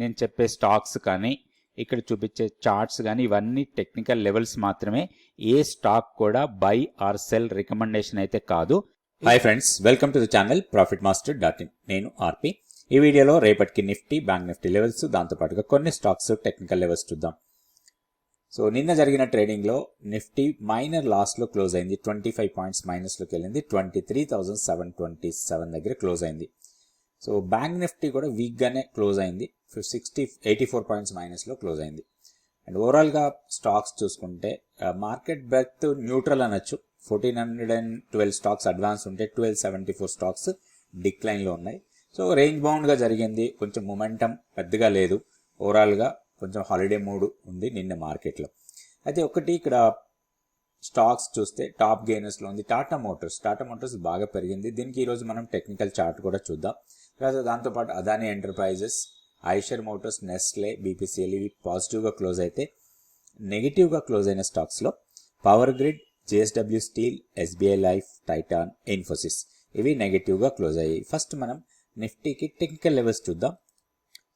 నేను చెప్పే స్టాక్స్ కానీ ఇక్కడ చూపించే చార్ట్స్ కానీ ఇవన్నీ టెక్నికల్ లెవెల్స్ మాత్రమే. ఏ స్టాక్ కూడా బై ఆర్ సెల్ రికమెండేషన్ అయితే కాదు. Hi friends welcome to the channel profit master dot in నేను ఆర్పి. ఈ వీడియోలో రేపటికి నిఫ్టీ బ్యాంక్ నిఫ్టీ లెవెల్స్ దాంతోపాటుగా కొన్ని స్టాక్స్ టెక్నికల్ లెవెల్స్ చూద్దాం. సో నిన్న జరిగిన ట్రేడింగ్లో నిఫ్టీ మైనర్ లాస్లో క్లోజ్ అయింది. ట్వంటీ ఫైవ్ పాయింట్స్ మైనస్లోకి వెళ్ళింది. Twenty three thousand seven twenty seven దగ్గర క్లోజ్ అయింది. సో బ్యాంక్ నిఫ్టీ కూడా వీక్గానే క్లోజ్ అయింది. సిక్స్టీ ఎయిటీ ఫోర్ పాయింట్స్ మైనస్లో క్లోజ్ అయింది. అండ్ ఓవరాల్గా స్టాక్స్ చూసుకుంటే మార్కెట్ బ్రెత్ న్యూట్రల్ అనొచ్చు. Fourteen hundred and twelve stocks advance ఉంటే ట్వెల్వ్ సెవెంటీ ఫోర్ స్టాక్స్ డిక్లైన్లో ఉన్నాయి. సో రేంజ్ బౌండ్గా జరిగింది. కొంచెం మొమెంటం పెద్దగా లేదు. ఓవరాల్గా కొంచెం హాలిడే మూడ్ ఉంది నిన్న మార్కెట్లో. అయితే ఒకటి ఇక్కడ స్టాక్స్ చూస్తే టాప్ గెయినర్స్లో ఉంది. టాటా మోటార్స్ టాటా మోటార్స్ బాగా పెరిగింది. దీనికి ఈరోజు మనం టెక్నికల్ చార్ట్ కూడా చూద్దాం. తర్వాత దాంతోపాటు Adani enterprises Eicher motors Nestle BPCL ఇవి పాజిటివ్గా క్లోజ్ అయితే నెగిటివ్గా క్లోజ్ అయిన స్టాక్స్లో power grid JSW steel SBI life Titan Infosys ఇవి నెగిటివ్గా క్లోజ్ అయ్యాయి. ఫస్ట్ మనం నిఫ్టీకి టెక్నికల్ లెవెల్స్ చూద్దాం.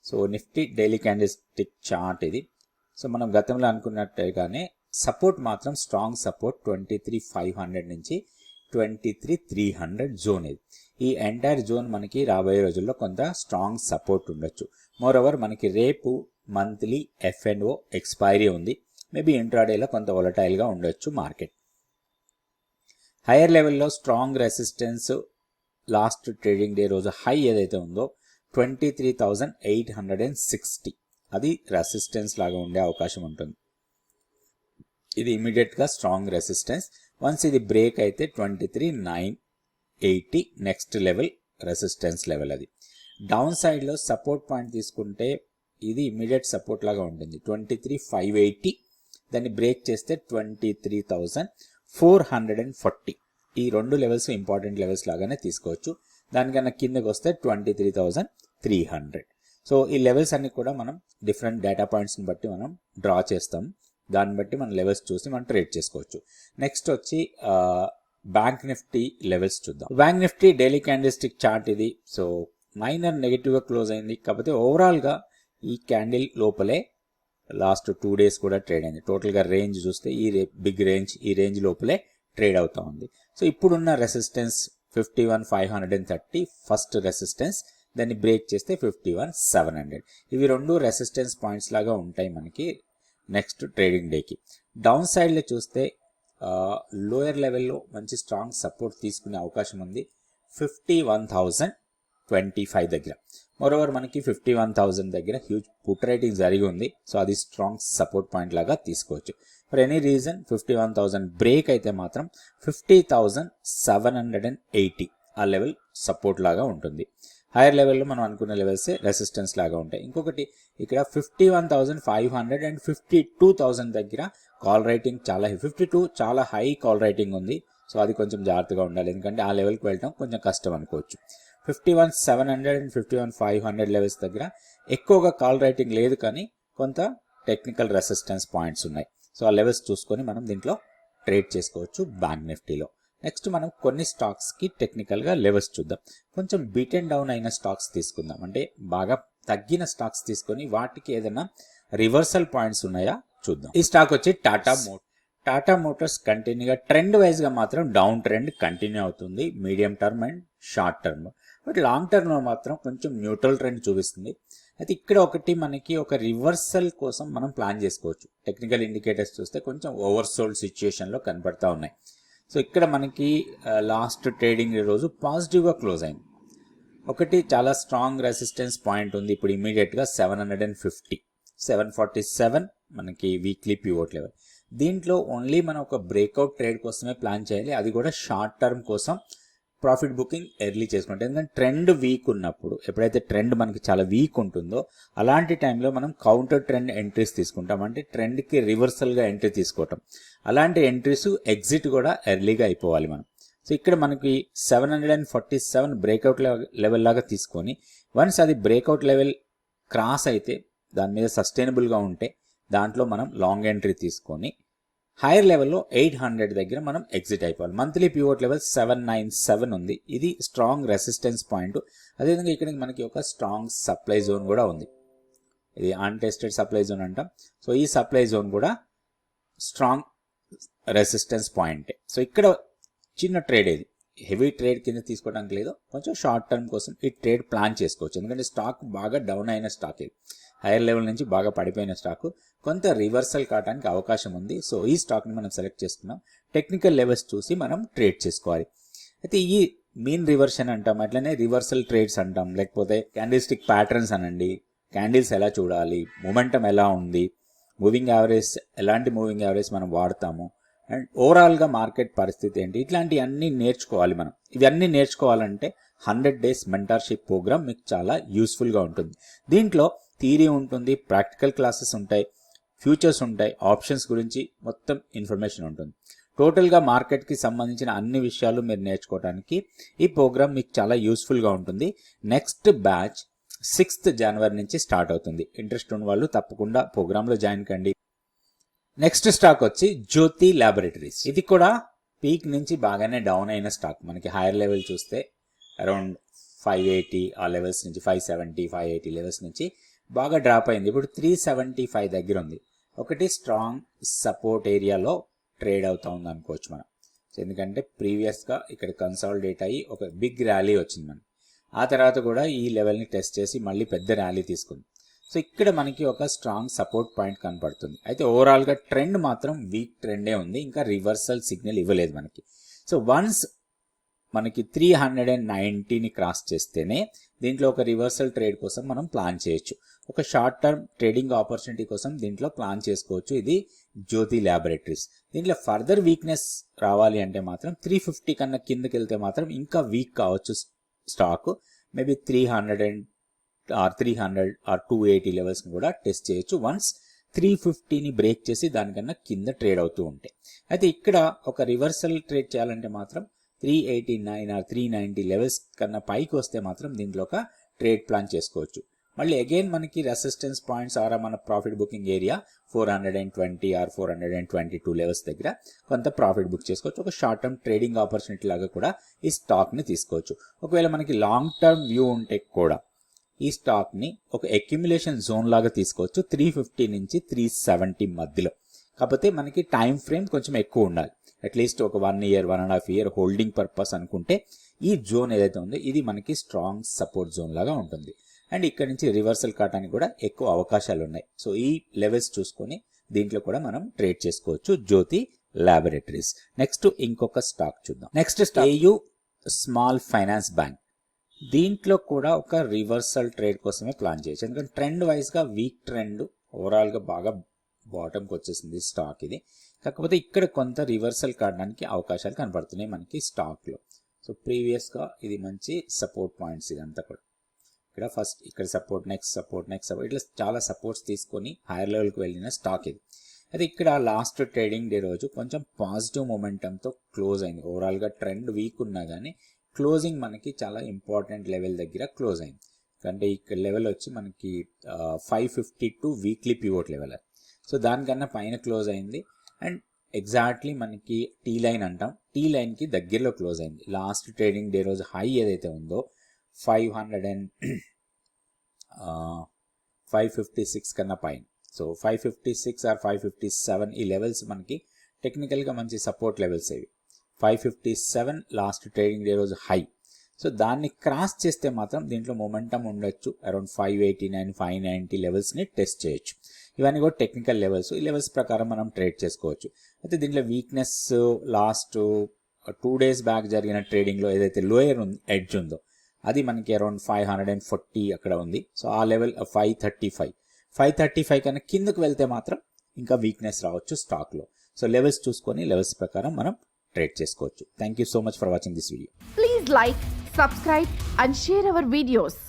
So Nifty daily candlestick chart ఇది. సో మనం గతంలో అనుకున్నట్టుగానే సపోర్ట్ మాత్రం strong support twenty three five hundred నుంచి twenty three three hundred zone ఇది. ఈ ఎంటైర్ జోన్ మనకి రాబోయే రోజుల్లో కొంత స్ట్రాంగ్ సపోర్ట్ ఉండొచ్చు. మోర్ ఓవర్ మనకి రేపు మంత్లీ ఎఫ్ఎన్ఓ ఎక్స్పైరీ ఉంది. మేబీ ఇంట్రాడేలో కొంత వొలటైల్గా ఉండొచ్చు మార్కెట్ హైయర్ లెవెల్లో strong resistance last trading day రోజు హై ఏదైతే ఉందో twenty three thousand eight hundred and sixty అది రెసిస్టెన్స్ లాగా ఉండే అవకాశం ఉంటుంది. ఇది ఇమీడియట్గా స్ట్రాంగ్ రెసిస్టెన్స్ వన్స్ ఇది బ్రేక్ అయితే twenty three nine eighty next level resistance level అది. డౌన్ సైడ్లో సపోర్ట్ పాయింట్ తీసుకుంటే ఇది ఇమీడియట్ సపోర్ట్ లాగా ఉంటుంది. ట్వంటీ త్రీ ఫైవ్ ఎయిటీ దాన్ని బ్రేక్ చేస్తే twenty three thousand four hundred and forty. ఈ రెండు లెవెల్స్ ఇంపార్టెంట్ లెవెల్స్ లాగానే తీసుకోవచ్చు. దానికన్నా కిందకు వస్తే twenty three thousand three hundred. So ఈ లెవెల్స్ అన్ని కూడా మనం డిఫరెంట్ డేటా పాయింట్స్ని బట్టి మనం డ్రా చేస్తాం. దాన్ని బట్టి మనం లెవెల్స్ చూసి మనం ట్రేడ్ చేసుకోవచ్చు. నెక్స్ట్ వచ్చి బ్యాంక్ నిఫ్టీ లెవెల్స్ చూద్దాం. Bank Nifty daily candlestick chart ఇది. సో మైనర్ నెగిటివ్గా క్లోజ్ అయింది. కాకపోతే ఓవరాల్గా ఈ క్యాండిల్ లోపలే లాస్ట్ టూ డేస్ కూడా ట్రేడ్ అయింది. టోటల్గా రేంజ్ చూస్తే ఈ బిగ్ రేంజ్ ఈ రేంజ్ లోపలే ట్రేడ్ అవుతా ఉంది. సో ఇప్పుడున్న resistance fifty one five hundred and thirty first resistance దాన్ని బ్రేక్ చేస్తే ఫిఫ్టీ వన్ సెవెన్ హండ్రెడ్ ఇవి రెండు రెసిస్టెన్స్ పాయింట్స్ లాగా ఉంటాయి మనకి నెక్స్ట్ ట్రేడింగ్ డేకి డౌన్ సైడ్లో చూస్తే లోయర్ లెవెల్లో మంచి స్ట్రాంగ్ సపోర్ట్ తీసుకునే అవకాశం ఉంది. Fifty one thousand twenty five దగ్గర. మరోవర్ మనకి ఫిఫ్టీ వన్ థౌజండ్ దగ్గర హ్యూజ్ పుట్ రేటింగ్ జరిగి ఉంది. సో అది స్ట్రాంగ్ సపోర్ట్ పాయింట్ లాగా తీసుకోవచ్చు. For any reason fifty one thousand break అయితే మాత్రం fifty thousand seven hundred and eighty ఆ లెవెల్ సపోర్ట్ లాగా ఉంటుంది. హైయర్ లెవెల్లో మనం అనుకున్న లెవెల్స్ రెసిస్టెన్స్ లాగా ఉంటాయి. ఇంకొకటి ఇక్కడ fifty one thousand five hundred and fifty two thousand దగ్గర కాల్ రైటింగ్ చాలా ఫిఫ్టీ టూ చాలా హై కాల్ రైటింగ్ ఉంది. సో అది కొంచెం జాగ్రత్తగా ఉండాలి. ఎందుకంటే ఆ లెవెల్కి వెళ్ళడం కొంచెం కష్టం అనుకోవచ్చు. Fifty one seven hundred and fifty one five hundred levels దగ్గర ఎక్కువగా కాల్ రైటింగ్ లేదు కానీ కొంత టెక్నికల్ రెసిస్టెన్స్ పాయింట్స్ ఉన్నాయి. సో ఆ లెవెల్స్ చూసుకొని మనం దీంట్లో ట్రేడ్ చేసుకోవచ్చు బ్యాంక్ నిఫ్టీలో. నెక్స్ట్ మనం కొన్ని స్టాక్స్కి టెక్నికల్గా లెవెల్స్ చూద్దాం. కొంచెం బీట్ అండ్ డౌన్ అయిన స్టాక్స్ తీసుకుందాం. అంటే బాగా తగ్గిన స్టాక్స్ తీసుకొని వాటికి ఏదైనా రివర్సల్ పాయింట్స్ ఉన్నాయా? చూద్దాం. ఈ స్టాక్ వచ్చి టాటా మోటార్ టాటా మోటార్స్ కంటిన్యూగా ట్రెండ్ వైజ్గా మాత్రం డౌన్ ట్రెండ్ కంటిన్యూ అవుతుంది. Medium term and short term but long టర్మ్లో మాత్రం కొంచెం న్యూట్రల్ ట్రెండ్ చూపిస్తుంది. అయితే ఇక్కడ ఒకటి మనకి ఒక రివర్సల్ కోసం మనం ప్లాన్ చేసుకోవచ్చు. టెక్నికల్ ఇండికేటర్స్ చూస్తే కొంచెం ఓవర్సోల్డ్ సిచ్యుయేషన్లో కనపడతా ఉన్నాయి. సో ఇక్కడ మనకి లాస్ట్ ట్రేడింగ్ రోజు పాజిటివ్గా క్లోజ్ అయింది. ఒకటి చాలా స్ట్రాంగ్ రెసిస్టెన్స్ పాయింట్ ఉంది. ఇప్పుడు ఇమీడియట్గా seven hundred and fifty seven forty seven మనకి వీక్లీ పివోట్ లెవెల్ దీంట్లో ఓన్లీ మనం ఒక బ్రేక్అవుట్ ట్రేడ్ కోసమే ప్లాన్ చేయాలి. అది కూడా షార్ట్ టర్మ్ కోసం ప్రాఫిట్ బుకింగ్ ఎర్లీ చేసుకుంటాం. ఎందుకంటే ట్రెండ్ వీక్ ఉన్నప్పుడు ఎప్పుడైతే ట్రెండ్ మనకి చాలా వీక్ ఉంటుందో అలాంటి టైంలో మనం కౌంటర్ ట్రెండ్ ఎంట్రీస్ తీసుకుంటాం. అంటే ట్రెండ్కి రివర్సల్గా ఎంట్రీ తీసుకోవటం. అలాంటి ఎంట్రీస్ ఎగ్జిట్ కూడా ఎర్లీగా అయిపోవాలి మనం. సో ఇక్కడ మనకి seven hundred and forty seven breakout level లాగా తీసుకొని వన్స్ అది బ్రేక్అవుట్ లెవెల్ క్రాస్ అయితే దాని మీద సస్టైనబుల్గా ఉంటే దాంట్లో మనం లాంగ్ ఎంట్రీ తీసుకొని హైయర్ లెవెల్లో ఎయిట్ హండ్రెడ్ దగ్గర మనం ఎగ్జిట్ అయిపోవాలి. Monthly pivot level seven nine seven ఉంది. ఇది స్ట్రాంగ్ రెసిస్టెన్స్ పాయింట్ అదేవిధంగా ఇక్కడ మనకి ఒక స్ట్రాంగ్ సప్లై జోన్ కూడా ఉంది. ఇది అన్టెస్టెడ్ సప్లై జోన్ అంటాం. సో ఈ సప్లై జోన్ కూడా స్ట్రాంగ్ రెసిస్టెన్స్ పాయింటే సో ఇక్కడ చిన్న ట్రేడ్ ఇది. హెవీ ట్రేడ్ కింద తీసుకోవడానికి లేదు. కొంచెం షార్ట్ టర్మ్ కోసం ఈ ట్రేడ్ ప్లాన్ చేసుకోవచ్చు. ఎందుకంటే స్టాక్ బాగా డౌన్ అయిన స్టాక్ ఇది. హైయర్ లెవెల్ నుంచి బాగా పడిపోయిన స్టాక్. కొంత రివర్సల్ కావడానికి అవకాశం ఉంది. సో ఈ స్టాక్ని మనం సెలెక్ట్ చేసుకున్నాం. టెక్నికల్ లెవెల్స్ చూసి మనం ట్రేడ్ చేసుకోవాలి. అయితే ఈ మీన్ రివర్షన్ అంటాం అట్లనే రివర్సల్ ట్రేడ్స్ అంటాం. లేకపోతే క్యాండిల్స్టిక్ ప్యాటర్న్స్ అనండి. క్యాండిల్స్ ఎలా చూడాలి? మొమెంటం ఎలా ఉంది? మూవింగ్ యావరేజ్ ఎలాంటి మూవింగ్ యావరేజ్ మనం వాడతాము? అండ్ ఓవరాల్గా మార్కెట్ పరిస్థితి ఏంటి? ఇట్లాంటివన్నీ నేర్చుకోవాలి మనం. ఇవన్నీ నేర్చుకోవాలంటే హండ్రెడ్ డేస్ మెంటర్షిప్ ప్రోగ్రామ్ మీకు చాలా యూస్ఫుల్గా ఉంటుంది. దీంట్లో థీరీ ఉంటుంది ప్రాక్టికల్ క్లాసెస్ ఉంటాయి ఫ్యూచర్స్ ఉంటాయి ఆప్షన్స్ గురించి మొత్తం ఇన్ఫర్మేషన్ ఉంటుంది. టోటల్గా మార్కెట్కి సంబంధించిన అన్ని విషయాలు మీరు నేర్చుకోవడానికి ఈ ప్రోగ్రామ్ మీకు చాలా యూస్ఫుల్గా ఉంటుంది. నెక్స్ట్ బ్యాచ్ సిక్స్త్ జనవరి నుంచి స్టార్ట్ అవుతుంది. ఇంట్రెస్ట్ ఉన్న వాళ్ళు తప్పకుండా ప్రోగ్రాంలో జాయిన్ కండి. నెక్స్ట్ స్టాక్ వచ్చి జ్యోతి ల్యాబొరేటరీస్. ఇది కూడా పీక్ నుంచి బాగానే డౌన్ అయిన స్టాక్. మనకి హైయర్ లెవెల్ చూస్తే అరౌండ్ ఫైవ్ ఎయిటీ ఆ లెవెల్స్ నుంచి five seventy five eighty levels నుంచి బాగా డ్రాప్ అయింది. ఇప్పుడు త్రీ సెవెంటీ ఫైవ్ దగ్గర ఉంది ఒకటి స్ట్రాంగ్ సపోర్ట్ ఏరియాలో ట్రేడ్ అవుతా ఉంది అనుకోవచ్చు మనం. ఎందుకంటే ప్రీవియస్గా ఇక్కడ కన్సాలిడేట్ అయ్యి ఒక బిగ్ ర్యాలీ వచ్చింది మనం ఆ తర్వాత కూడా ఈ లెవెల్ని టెస్ట్ చేసి మళ్ళీ పెద్ద ర్యాలీ తీసుకుంది. సో ఇక్కడ మనకి ఒక స్ట్రాంగ్ సపోర్ట్ పాయింట్ కనపడుతుంది. అయితే ఓవరాల్గా ట్రెండ్ మాత్రం వీక్ ట్రెండే ఉంది. ఇంకా రివర్సల్ సిగ్నల్ ఇవ్వలేదు మనకి. సో వన్స్ మనకి త్రీ హండ్రెడ్ అండ్ నైంటీని క్రాస్ చేస్తేనే దీంట్లో ఒక రివర్సల్ ట్రేడ్ కోసం మనం ప్లాన్ చేయొచ్చు. ఒక షార్ట్ టర్మ్ ట్రేడింగ్ ఆపర్చునిటీ కోసం దీంట్లో ప్లాన్ చేసుకోవచ్చు. ఇది జ్యోతి ల్యాబొరేటరీస్ దీంట్లో ఫర్దర్ వీక్నెస్ రావాలి అంటే మాత్రం త్రీ ఫిఫ్టీ కన్నా కిందకి వెళ్తే మాత్రం ఇంకా వీక్ కావచ్చు stock maybe three hundred and or three hundred or two eighty లెవెల్స్ని కూడా టెస్ట్ చేయొచ్చు. వన్స్ త్రీ ఫిఫ్టీని బ్రేక్ చేసి దానికన్నా కింద ట్రేడ్ అవుతూ ఉంటాయి అయితే ఇక్కడ ఒక రివర్సల్ ట్రేడ్ చేయాలంటే మాత్రం three eighty nine or three ninety levels కన్నా పైకి వస్తే మాత్రం దీంట్లో ఒక ట్రేడ్ ప్లాన్ చేసుకోవచ్చు. మళ్ళీ అగైన్ మనకి రెసిస్టెన్స్ పాయింట్స్ ఆర్ మన profit booking area four hundred and twenty or four hundred and twenty two levels దగ్గర కొంత ప్రాఫిట్ బుక్ చేసుకోవచ్చు. ఒక షార్ట్ టర్మ్ ట్రేడింగ్ ఆపర్చునిటీ లాగా కూడా ఈ స్టాక్ని తీసుకోవచ్చు. ఒకవేళ మనకి లాంగ్ టర్మ్ వ్యూ ఉంటే కూడా ఈ స్టాక్ని ఒక అక్యుములేషన్ జోన్ లాగా తీసుకోవచ్చు. త్రీ ఫిఫ్టీ నుంచి త్రీ సెవెంటీ మధ్యలో. కాకపోతే మనకి టైం ఫ్రేమ్ కొంచెం ఎక్కువ ఉండాలి. అట్లీస్ట్ ఒక one year one and half year holding purpose అనుకుంటే ఈ జోన్ ఏదైతే ఉందో ఇది మనకి స్ట్రాంగ్ సపోర్ట్ జోన్ లాగా ఉంటుంది. అండ్ ఇక్కడ నుంచి రివర్సల్ కావడానికి కూడా ఎక్కువ అవకాశాలు ఉన్నాయి సో ఈ లెవెల్స్ చూసుకొని దీంట్లో కూడా మనం ట్రేడ్ చేసుకోవచ్చు జ్యోతి ల్యాబొరేటరీస్. నెక్స్ట్ ఇంకొక స్టాక్ చూద్దాం. Next stock. AU small finance bank. దీంట్లో కూడా ఒక రివర్సల్ ట్రేడ్ కోసమే ప్లాన్ చేయొచ్చు. ఎందుకంటే ట్రెండ్ వైజ్గా వీక్ ట్రెండ్ ఓవరాల్గా బాగా బాటంకి వచ్చేసింది స్టాక్ ఇది. కాకపోతే ఇక్కడ కొంత రివర్సల్ కావడానికి అవకాశాలు కనబడుతున్నాయి మనకి స్టాక్లో. సో ప్రీవియస్గా ఇది మంచి సపోర్ట్ పాయింట్స్ ఇదంతా కూడా. ఇక్కడ ఫస్ట్ ఇక్కడ support next support next support ఇట్లా చాలా సపోర్ట్స్ తీసుకొని హైయర్ లెవెల్కి వెళ్ళిన స్టాక్ ఇది. అయితే ఇక్కడ లాస్ట్ ట్రేడింగ్ డే రోజు కొంచెం పాజిటివ్ మొమెంటంతో క్లోజ్ అయింది. ఓవరాల్గా ట్రెండ్ వీక్ ఉన్నా కానీ క్లోజింగ్ మనకి చాలా ఇంపార్టెంట్ లెవెల్ దగ్గర క్లోజ్ అయింది. అంటే ఇక్కడ లెవెల్ వచ్చి మనకి five fifty two weekly pivot level so దానికన్నా పైన క్లోజ్ అయింది. అండ్ ఎగ్జాక్ట్లీ మనకి టీ లైన్ అంటాం. టీ లైన్కి దగ్గరలో క్లోజ్ అయింది. లాస్ట్ ట్రేడింగ్ డే రోజు హై ఏదైతే ఉందో five hundred and five fifty six కన్నా పైన. So five fifty six or five fifty seven ఈ లెవెల్స్ మనకి టెక్నికల్గా మంచి సపోర్ట్ లెవెల్స్ ఇవి. Five fifty seven last trading day రోజు హై సో దాన్ని క్రాస్ చేస్తే మాత్రం దీంట్లో మొమెంటం ఉండొచ్చు. Around five eighty nine five ninety లెవెల్స్ని టెస్ట్ చేయొచ్చు. ఇవన్నీ కూడా టెక్నికల్ లెవెల్స్ ఈ లెవెల్స్ ప్రకారం మనం ట్రేడ్ చేసుకోవచ్చు. అయితే దీంట్లో weakness last two days back జరిగిన ట్రేడింగ్లో ఏదైతే లోయర్ ఎడ్జ్ ఉందో అది మనకి around five hundred and forty అక్కడ ఉంది. సో ఆ level five thirty five five thirty five కన్నా కిందకు వెళ్తే మాత్రం ఇంకా వీక్నెస్ రావచ్చు స్టాక్లో సో లెవెల్స్ చూసుకొని లెవెల్స్ ప్రకారం మనం ట్రేడ్ చేసుకోవచ్చు. Thank you so much for watching this video please like subscribe and share our videos